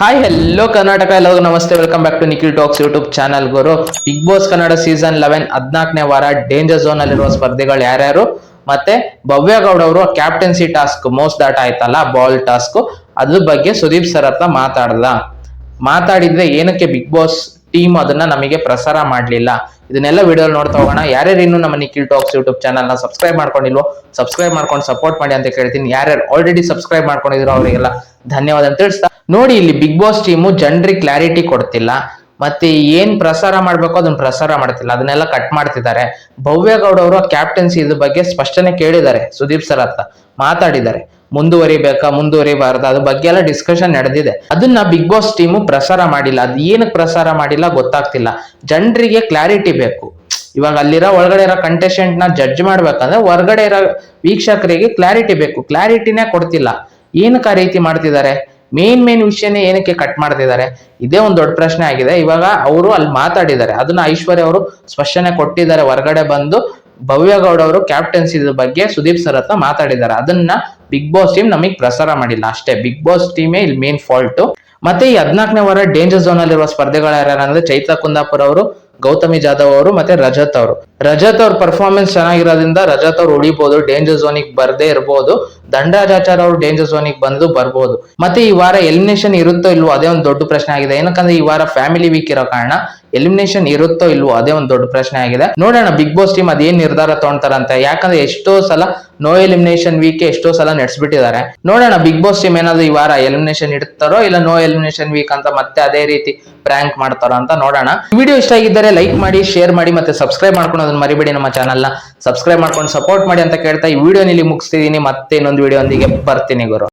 Hi ಎಲ್ಲೋ ಕರ್ನಾಟಕ ಎಲ್ಲರಿಗೂ ನಮಸ್ತೆ welcome back to Nikhil Talks YouTube channel Guru Bigg Boss Kannada season eleven ಹದಿನಾಲ್ಕನೇ ವಾರ danger zone ಅಲ್ಲಿರುವ ಸ್ಪರ್ಧಿಗಳು ಯಾರ್ಯಾರು? ಮತ್ತೆ ಭವ್ಯ ಗೌಡ ಅವರು ಕ್ಯಾಪ್ಟನ್ಸಿ ಟಾಸ್ಕ್ ಮೋಸ್ಟ್ ದಾಟ್ ಆಯ್ತಲ್ಲ ಬಾಲ್ ಟಾಸ್ಕ್ ಅದ್ರ ಬಗ್ಗೆ ಸುದೀಪ್ ಸರ್ ಹತ್ರ ಮಾತಾಡ್ದ. ಮಾತಾಡಿದ್ರೆ ಏನಕ್ಕೆ ಬಿಗ್ ಬಾಸ್ ಟೀಮ್ ಅದನ್ನ ನಮಗೆ ಪ್ರಸಾರ ಮಾಡ್ಲಿಲ್ಲ? ಇದನ್ನೆಲ್ಲ ವಿಡಿಯೋ ನೋಡ್ತಾ ಹೋಗೋಣ. ಯಾರ್ಯಾರು ಇನ್ನು ನಮ್ಮ ನಿಖಿಲ್ ಟಾಕ್ಸ್ ಯೂಟ್ಯೂಬ್ ಚಾನಲ್ನ ಸಬ್ಸ್ಕ್ರೈಬ್ ಮಾಡ್ಕೊಂಡಿಲ್ವೋ ಸಬ್ಸ್ಕ್ರೈಬ್ ಮಾಡ್ಕೊಂಡು ಸಪೋರ್ಟ್ ಮಾಡಿ ಅಂತ ಕೇಳ್ತೀನಿ. ಯಾರ್ಯಾರು ಆಲ್ರೆಡಿ ಸಬ್ಸ್ಕ್ರೈಬ್ ಮಾಡ್ಕೊಂಡಿದ್ರು ಅವರಿಗೆಲ್ಲ ಧನ್ಯವಾದ ಅಂತ ತಿಳಿಸ್ತಾ ನೋಡಿ ಇಲ್ಲಿ ಬಿಗ್ ಬಾಸ್ ಟೀಮು ಜನರಿಗೆ ಕ್ಲಾರಿಟಿ ಕೊಡ್ತಿಲ್ಲ. ಮತ್ತೆ ಏನ್ ಪ್ರಸಾರ ಮಾಡ್ಬೇಕು ಅದನ್ನ ಪ್ರಸಾರ ಮಾಡ್ತಿಲ್ಲ. ಅದನ್ನೆಲ್ಲ ಕಟ್ ಮಾಡ್ತಿದ್ದಾರೆ. ಭವ್ಯ ಗೌಡ ಅವರು ಕ್ಯಾಪ್ಟನ್ಸಿ ಇದ್ರ ಬಗ್ಗೆ ಸ್ಪಷ್ಟನೆ ಕೇಳಿದ್ದಾರೆ. ಸುದೀಪ್ ಸರ್ ಹತ್ರ ಮಾತಾಡಿದ್ದಾರೆ. ಮುಂದುವರಿಬೇಕಾ, ಮುಂದುವರಿಬಾರ್ದು, ಅದ್ರ ಬಗ್ಗೆ ಎಲ್ಲ ಡಿಸ್ಕಷನ್ ನಡೆದಿದೆ. ಅದನ್ನ ಬಿಗ್ ಬಾಸ್ ಟೀಮು ಪ್ರಸಾರ ಮಾಡಿಲ್ಲ. ಅದ್ ಏನಕ್ಕೆ ಪ್ರಸಾರ ಮಾಡಿಲ್ಲ ಗೊತ್ತಾಗ್ತಿಲ್ಲ. ಜನರಿಗೆ ಕ್ಲಾರಿಟಿ ಬೇಕು. ಇವಾಗ ಅಲ್ಲಿರೋ ಒಳಗಡೆ ಇರೋ ಕಂಟೆಸ್ಟೆಂಟ್ನ ಜಡ್ಜ್ ಮಾಡ್ಬೇಕಂದ್ರೆ ಹೊರಗಡೆ ಇರೋ ವೀಕ್ಷಕರಿಗೆ ಕ್ಲಾರಿಟಿ ಬೇಕು. ಕ್ಲಾರಿಟಿನೇ ಕೊಡ್ತಿಲ್ಲ. ಏನಕ್ಕೆ ಆ ರೀತಿ ಮಾಡ್ತಿದ್ದಾರೆ? ಮೇನ್ ಮೇನ್ ವಿಷಯನೇ ಏನಕ್ಕೆ ಕಟ್ ಮಾಡ್ತಿದ್ದಾರೆ? ಇದೇ ಒಂದು ದೊಡ್ಡ ಪ್ರಶ್ನೆ ಆಗಿದೆ. ಇವಾಗ ಅವರು ಅಲ್ಲಿ ಮಾತಾಡಿದ್ದಾರೆ. ಅದನ್ನ ಐಶ್ವರ್ಯ ಅವರು ಸ್ಪಷ್ಟನೆ ಕೊಟ್ಟಿದ್ದಾರೆ. ಹೊರಗಡೆ ಬಂದು ಭವ್ಯ ಗೌಡ ಅವರು ಕ್ಯಾಪ್ಟನ್ಸಿ ಬಗ್ಗೆ ಸುದೀಪ್ ಸರ್ ಹತ್ರ ಮಾತಾಡಿದ್ದಾರೆ. ಅದನ್ನ ಬಿಗ್ ಬಾಸ್ ಟೀಮ್ ನಮಗೆ ಪ್ರಸಾರ ಮಾಡಿಲ್ಲ. ಅಷ್ಟೇ ಬಿಗ್ ಬಾಸ್ ಟೀಮೇ ಇಲ್ಲಿ ಮೇನ್ ಫಾಲ್ಟ್ ಮತ್ತೆ ಈ ಹದಿನಾಲ್ಕನೇ ವಾರ ಡೇಂಜರ್ ಝೋನ್ ಅಲ್ಲಿರುವ ಸ್ಪರ್ಧೆಗಳು ಯಾರ್ಯಾರಂದ್ರೆ ಚೈತ್ರ ಕುಂದಾಪುರ ಅವರು. ಗೌತಮಿ ಜಾಧವ್ ಅವರು ಮತ್ತೆ ರಜತ್ ಅವರು. ರಜತ್ ಅವ್ರ ಪರ್ಫಾರ್ಮೆನ್ಸ್ ಚೆನ್ನಾಗಿರೋದ್ರಿಂದ ರಜತ್ ಅವ್ರು ಉಳಿಬಹುದು ಡೇಂಜರ್ ಝೋನಿಗೆ ಬರ್ದೇ ಇರಬಹುದು ದಂಡರಾಜಾಚಾರ ಅವರು ಡೇಂಜರ್ ಝೋನಿಗೆ ಬಂದು ಬರ್ಬೋದು. ಮತ್ತೆ ಈ ವಾರ ಎಲಿಮಿನೇಷನ್ ಇರುತ್ತೋ ಇಲ್ವೋ, ಅದೇ ಒಂದು ದೊಡ್ಡ ಪ್ರಶ್ನೆ ಆಗಿದೆ. ಏನಕ್ಕಂದ್ರೆ ಈ ವಾರ ಫ್ಯಾಮಿಲಿ ವೀಕ್ ಇರೋ ಕಾರಣ ಎಲಿಮಿನೇಷನ್ ಇರುತ್ತೋ ಇಲ್ವೋ ಅದೇ ಒಂದು ದೊಡ್ಡ ಪ್ರಶ್ನೆ ಆಗಿದೆ. ನೋಡೋಣ ಬಿಗ್ ಬಾಸ್ ಟೀಮ್ ಅದೇನ್ ನಿರ್ಧಾರ ತಗೊಂತಾರಂತೆ ಯಾಕಂದ್ರೆ ಎಷ್ಟೋ ಸಲ ನೋ ಎಲಿಮಿನೇಷನ್ ವೀಕ್ ಎಷ್ಟೋ ಸಲ ನಡೆಸ್ಬಿಟ್ಟಿದ್ದಾರೆ. ನೋಡೋಣ ಬಿಗ್ ಬಾಸ್ ಟೀಮ್ ಏನಾದ್ರು ಈ ವಾರ ಎಲಿಮಿನೇಷನ್ ಇಡ್ತಾರೋ ಇಲ್ಲ ನೋ ಎಲಿಮಿನೇಷನ್ ವೀಕ್ ಅಂತ ಮತ್ತೆ ಅದೇ ರೀತಿ ಪ್ರ್ಯಾಂಕ್ ಮಾಡ್ತಾರೋ ಅಂತ ನೋಡೋಣ. ವಿಡಿಯೋ ಇಷ್ಟ ಆಗಿದ್ದರೆ ಲೈಕ್ ಮಾಡಿ ಶೇರ್ ಮಾಡಿ ಮತ್ತೆ ಸಬ್ಸ್ಕ್ರೈಬ್ ಮಾಡ್ಕೊಂಡು ಅದನ್ನ ಮರಿಬೇಡಿ ನಮ್ಮ ಚಾನಲ್ನ. ಸಬ್ಸ್ಕ್ರೈಬ್ ಮಾಡ್ಕೊಂಡು ಸಪೋರ್ಟ್ ಮಾಡಿ ಅಂತ ಕೇಳ್ತಾ ಈ ವಿಡಿಯೋ ಇಲ್ಲಿ ಮುಗಿಸ್ತಿದ್ದೀನಿ. ಮತ್ತೆ ಇನ್ನೊಂದು ವಿಡಿಯೋ ಒಂದಿಗೆ ಬರ್ತೀನಿ ಗುರು.